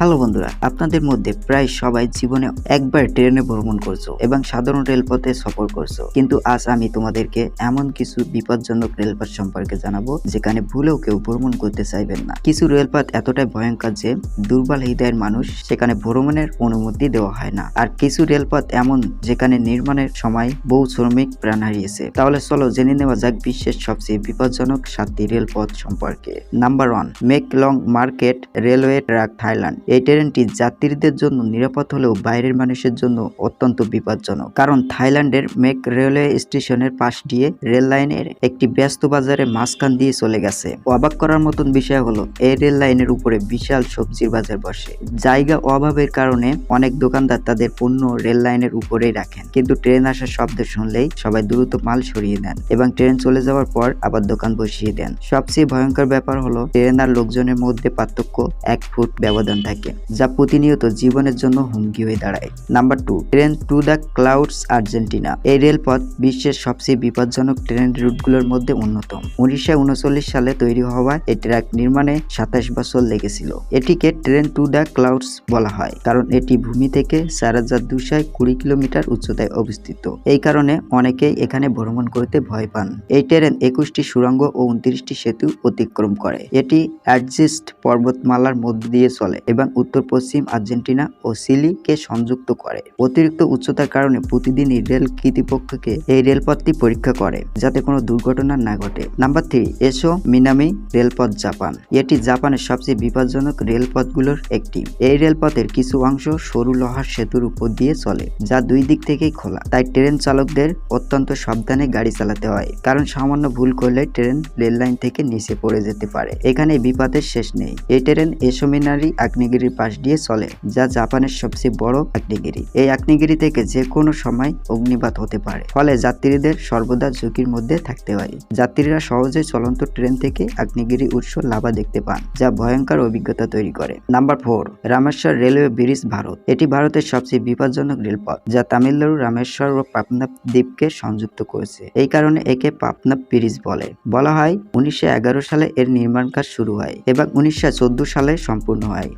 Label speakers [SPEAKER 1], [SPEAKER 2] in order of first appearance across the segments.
[SPEAKER 1] Hello বন্ধুরা, আপনাদের মধ্যে প্রায় সবাই জীবনে একবার ট্রেনে ভ্রমণ করছ এবং সাধারণ রেলপথে সফর করছ। কিন্তু আজ আমি তোমাদেরকে এমন কিছু বিপজ্জনক রেলপথ সম্পর্কে জানাব, যেখানে ভুলেও কেউ ভ্রমণ করতে চাইবেন না। কিছু রেলপথ এতটাই ভয়ঙ্কর যে, দুর্বল হৃদয়ের মানুষ সেখানে ভ্রমণের অনুমতি দেওয়া হয় না। আর কিছু রেলপথ এমন, যেখানে নির্মাণের সময় বহু শ্রমিক প্রাণ হারিয়েছে। তাহলে চলো জেনে নেওয়া যাক বিশ্বের সবচেয়ে বিপজ্জনক সাতটি রেলপথ সম্পর্কে। Number one Mae Klong market railway track Thailand এই ট্রেনটি যাত্রীদের জন্য নিরাপদ হলেও বাইরের মানুষের জন্য অত্যন্ত বিপজ্জনক। কারণ থাইল্যান্ডের মেক রেলওয়ে স্টেশনের পাশ দিয়ে রেল লাইনের একটি ব্যস্ত বাজারে মাঝখান দিয়ে চলে গেছে। অবাক করার মতন বিষয় হলো, এই রেল লাইনের উপরে বিশাল সবজির বাজার বসে। জায়গা অভাবের কারণে অনেক দোকানদার তাদের পণ্য রেল লাইনের উপরেই রাখেন। কিন্তু ট্রেন আসার শব্দ শুনলেই সবাই দ্রুত মাল সরিয়ে দেন এবং ট্রেন চলে যাওয়ার পর আবার দোকান বসিয়ে দেন। সবচেয়ে ভয়ঙ্কর ব্যাপার হলো, ট্রেন আর লোকজনের মধ্যে পার্থক্য এক ফুট ব্যবধান থাকে। যা প্রতিনিয়ত জীবনের জন্য হুমকি হয়ে দাঁড়ায়। Number two train to the clouds Argentina এই রেলপথ বিশ্বের সবচেয়ে বিপজ্জনক ট্রেন রুটগুলোর মধ্যে অন্যতম। উনিশশো উনচল্লিশ সালে তৈরি হওয়া এই ট্র্যাক নির্মাণে সাতাশ বছর লেগেছিল। এটিকে ট্রেন টু দ্য ক্লাউডস বলা হয়, কারণ এটি ভূমি থেকে চার হাজার দুশো কুড়ি কিলোমিটার উচ্চতায় অবস্থিত। এই কারণে অনেকেই এখানে ভ্রমণ করতে ভয় পান। এই ট্রেন একুশটি সুড়ঙ্গ ও উনত্রিশটি সেতু অতিক্রম করে। এটি অ্যাডজিস্ট পর্বতমালার মধ্য দিয়ে চলে এবং উত্তর পশ্চিম, আর্জেন্টিনা ও সিলিকে সংযুক্ত করে। অতিরিক্ত উচ্চতার কারণে প্রতিদিনই রেল কর্তৃপক্ষকে এই রেলপথটি পরীক্ষা করে, যাতে কোনো দুর্ঘটনা না ঘটে। নাম্বার থ্রি, এসো মিনামি রেলপথ জাপান। এটি জাপানের সবচেয়ে বিপজ্জনক রেলপথগুলোর একটি। এই রেলপথের কিছু অংশ সরু লোহার সেতুর উপর দিয়ে চলে, যা দুই দিক থেকেই খোলা। তাই ট্রেন চালকদের অত্যন্ত সাবধানে গাড়ি চালাতে হয়, কারণ সামান্য ভুল করলে ট্রেন রেল লাইন থেকে নিচে পড়ে যেতে পারে। এখানে বিপদের শেষ নেই। এই ট্রেন এসোমিনারি আগ্নেয়গিরির পাশ দিয়ে চলে, যা জাপানের সবচেয়ে বড় আগ্নেয়গিরি। এই আগ্নেয়গিরি থেকে যে কোনো সময় অগ্নিপাত হতে পারে, ফলে যাত্রীদের সর্বদা ঝুঁকির মধ্যে থাকতে হয়। যাত্রীরা সহজে চলন্ত ট্রেন থেকে আগ্নেয়গিরি উৎস লাভা দেখতে পান, যা ভয়ঙ্কর অভিজ্ঞতা তৈরি করে। Number four, Rameshwar railway bridge Bharat. এটি ভারতের সবচেয়ে বিপজ্জনক রেলপথ, যা তামিলনাড়ু, রামেশ্বর ও পাপনাপ দ্বীপকে সংযুক্ত করেছে। এই কারণে একে পাপনাপ ব্রিজ বলে। বলা হয়, উনিশশো এগারো সালে এর নির্মাণ কাজ শুরু হয় এবং উনিশশো চোদ্দ সালে সম্পূর্ণ হয়।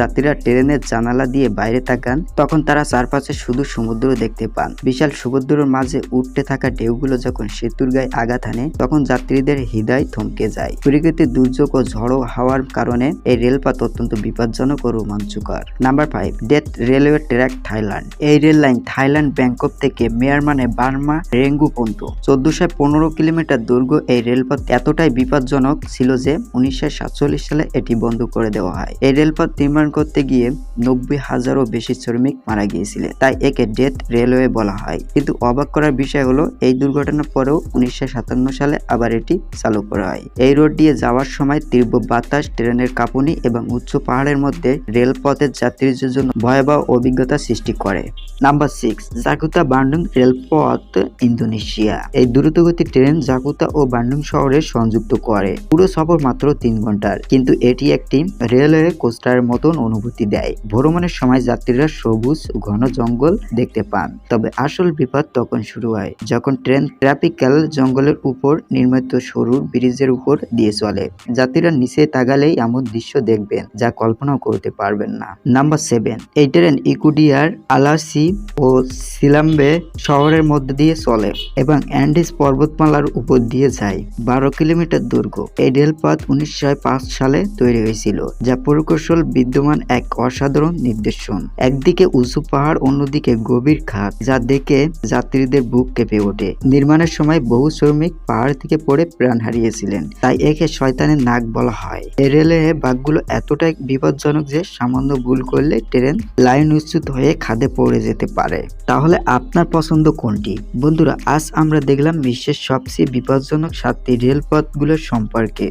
[SPEAKER 1] যাত্রীরা ট্রেনের জানালা দিয়ে বাইরে তাকান, তখন তারা চারপাশে শুধু সমুদ্র দেখতে পান। বিশাল সমুদ্রের মাঝে উঠতে থাকা ঢেউগুলো যখন সেতুর গায়ে আঘাত হানে, তখন যাত্রীদের হৃদয় থমকে যায়। প্রকৃতির দুর্যোগ ও ঝড়ো হাওয়ার কারণে এই রেলপথ অত্যন্ত বিপজ্জনক ও রোমাঞ্চকর। Number five, death railway track Thailand. এই রেল লাইন থাইল্যান্ড, ব্যাংকক থেকে মিয়ানমারে বার্মা, রেঙ্গু পর্যন্ত। চোদ্দশো পনেরো কিলোমিটার দৈর্ঘ্য এই রেলপথ এতটাই বিপজ্জনক ছিল যে উনিশশো সাতচল্লিশ সালে এটি বন্ধ করে দেওয়া হয়। এই রেলপথ নির্মাণ করতে গিয়ে নব্বই হাজারও বেশি শ্রমিক মারা গিয়েছিলেন তাই একে ডেথ রেলওয়ে বলা হয়। কিন্তু অবাক করার বিষয় হলো, এই দুর্ঘটনার পরেও উনিশশো সাতান্ন সালে আবার এটি চালু করা হয়। এই রোড দিয়ে যাওয়ার সময় তীব্র বাতাস, ট্রেনের কাঁপুনি এবং উচ্চ পাহাড়ের মধ্যে রেলপথের যাত্রীদের জন্য ভয়াবহ অভিজ্ঞতা সৃষ্টি করে। নাম্বার সিক্স, জাকুতা বান্ডুং রেলপথ ইন্দোনেশিয়া। এই দ্রুতগতি ট্রেন জাকুতা ও বান্ডুং শহরে সংযুক্ত করে। পুরো সফর মাত্র তিন ঘণ্টার। কিন্তু এটি একটি রেলওয়ে কোস্টারের মতন অনুভূতি দেয়। ভ্রমণের সময় যাত্রীরা সবুজ, ঘন জঙ্গল দেখতে পান। তবে আসল বিপদ তখন শুরু হয়, যখন ট্রেন ট্রাফিক্যাল জঙ্গলের উপর নির্মিত সরু ব্রিজের উপর দিয়ে চলে। যাত্রীরা নিচে তাকালেই এমন দৃশ্য দেখবেন, যা কল্পনাও করতে পারবেন না। নাম্বার সেভেন, এই ট্রেন ইকুডিয়ার আলাসি ও সিলাম্বে শহরের মধ্যে দিয়ে চলে এবং অ্যান্ডিস পর্বতমালার উপর দিয়ে যায়, বারো কিলোমিটার দৈর্ঘ্য। এই রেলপথ উনিশশো পাঁচ সালে তৈরি হয়েছিল, যা প্রকৌশল বিদ্যমান এক অসাধারণ নির্দেশন একদিকে উঁচু পাহাড়, অন্যদিকে গভীর খাত, যা দেখে যাত্রীদের বুক কেঁপে ওঠে। নির্মাণের সময় বহু শ্রমিক পাহাড় থেকে পড়ে প্রাণ হারিয়েছিলেন, তাই একে শয়তানের নাক বলা হয়। এই রেলে বাঘগুলো এতটাই বিপজ্জনক যে সামান্য ভুল করলে ট্রেন লাইন উচ্যুত হয়ে খাদে পড়ে যেতে পারে। তাহলে আপনার পছন্দ কোনটি? বন্ধুরা, আজ আমরা দেখলাম বিশ্বের সবচেয়ে বিপজ্জনক সাতটি রেলপথগুলোর সম্পর্কে।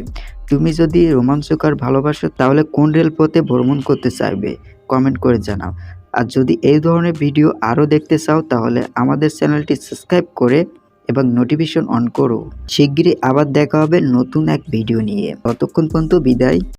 [SPEAKER 1] তুমি যদি রোমাঞ্চকর ভালোবাসো, তাহলে কোন রেলপথে ভ্রমণ করতে চাইবে? কমেন্ট করে জানাও। আর যদি এই ধরনের ভিডিও আরও দেখতে চাও, তাহলে আমাদের চ্যানেলটি সাবস্ক্রাইব করে এবং নোটিফিকেশন অন করো। শিগগিরই আবার দেখা হবে নতুন এক ভিডিও নিয়ে। ততক্ষণ পর্যন্ত বিদায়।